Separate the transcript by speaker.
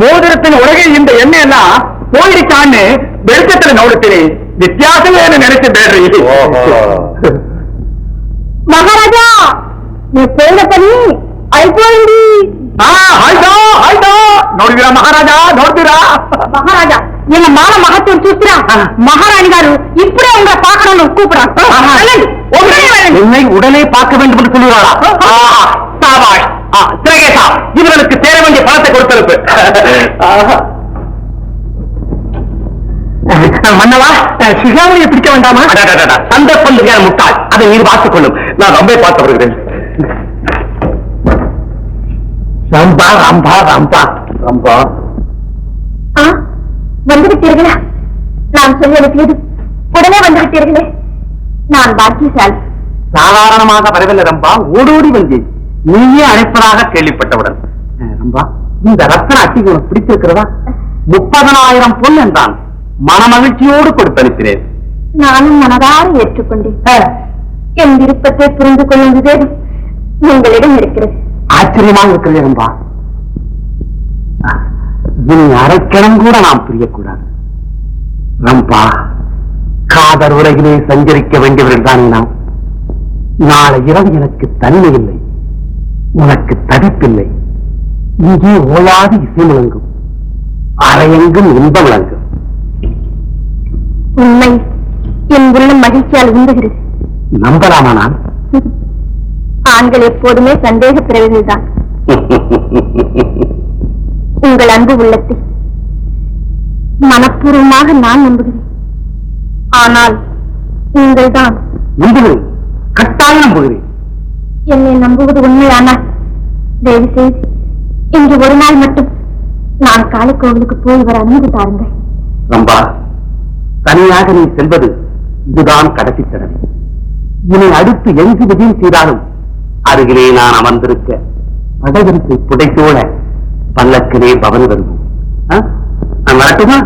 Speaker 1: மோதிரத்தின் ಒಳಗೆಯಿಂದ ಎಣ್ಣೆಯನ್ನ ಹೋಗಿ ಕಾಣೆ ಬೆಳಕತ್ತಲೆ ನೋಡುತ್ತೀನಿ ವ್ಯತ್ಯಾಸವೇನು ನೆನೆಸಿದ್ದೇಳ್ರಿ ಇದು
Speaker 2: మహారాజా మీ పేద పని అయిపోయింది
Speaker 1: ಆಯ್ತಾ ಆಯ್ತಾ ನೋಡಿದಿರಾ ಮಹಾರಾಜ ನೋಡ್ತೀರಾ
Speaker 2: మహారాజా నిన్న మాన మహత్వం చూసినా మహారాణి గారు ఇప్పుడే ఉండ పాకడంలో కూపడా ఉడనే వెళ్ళండి.
Speaker 1: என்னை உடனே பார்க்க வேண்டும் என்று சொல்கிறாரா ஆ, மன்னவா சிகாமணியை பிடிக்க வேண்டாமா? சந்தர்ப்பம் தெரியாத முட்டாள். அதை நீர் பார்த்துக் கொள்ளும் நான் ரொம்ப பார்த்து வருகிறேன். ரம்பா ரம்பா ரம்பா. ரம்பா.
Speaker 2: ஆ, வந்து விட்டீர்களா நான் சொல்லி அனுப்பியது உடனே வந்து விட்டீர்களே நான் பாக்கியசாலி.
Speaker 1: சாதாரணமாக வரவில்லை ரம்பா. ஓடோடி வந்தேன். நீயே அழைப்பதாக கேள்விப்பட்டவுடன். ரம்பா. இந்த ரத்தன அட்டி உனக்கு பிடித்திருக்கிறதா? முப்பதனாயிரம் பொன் என்றான். மனமகிழ்ச்சியோடு கொடுத்து அனுப்பினேன்
Speaker 2: நானும் மனதார ஏற்றுக்கொண்டேன். என் விருப்பத்தை புரிந்து விவேகம் உங்களிடம் இருக்கிறது.
Speaker 1: ஆச்சரியமாக இருக்கிறது ரம்பா இனி அரைக்கணம் கூட நாம் புரியக்கூடாது. ரம்பா காதர் உலகிலே சஞ்சரிக்க வேண்டியவர்கள் தானே நாம். நாளை இரவு எனக்கு தனிமை இல்லை உனக்கு தடிப்பில்லை. இங்கே ஓயாது இசை முழங்கும் அரையெங்கும் இன்பம் விளங்கும்.
Speaker 2: உண்மை என் உள்ளம் மகிழ்ச்சியால் உந்துகிறது.
Speaker 1: நம்பலாமா நான்?
Speaker 2: ஆண்கள் எப்போதுமே சந்தேக பிறவிகள் தான் உங்கள் அன்பு உள்ளத்தை மனப்பூர்வமாக நான் நம்புகிறேன். ஆனால் நீங்கள் தான்
Speaker 1: நம்புகிறேன். கட்டாயம் நம்புகிறேன்.
Speaker 2: என்னை நம்புவது உண்மையானால் தயவு செய்து இன்று ஒரு நாள் மட்டும் நான் காலை கோவிலுக்கு போய் வர அனுமதி தாருங்கள்.
Speaker 1: ரம்பா தனியாக நீ செல்வது இதுதான் கடைசி தடவை. இனி அடுத்து எங்கு விஜயம் செய்தாலும் அருகிலே நான் அமர்ந்திருக்க வடவரிசை புடைத்தோட பல்லக்கிலே பவனி வருவோம். நான் வரட்டுமா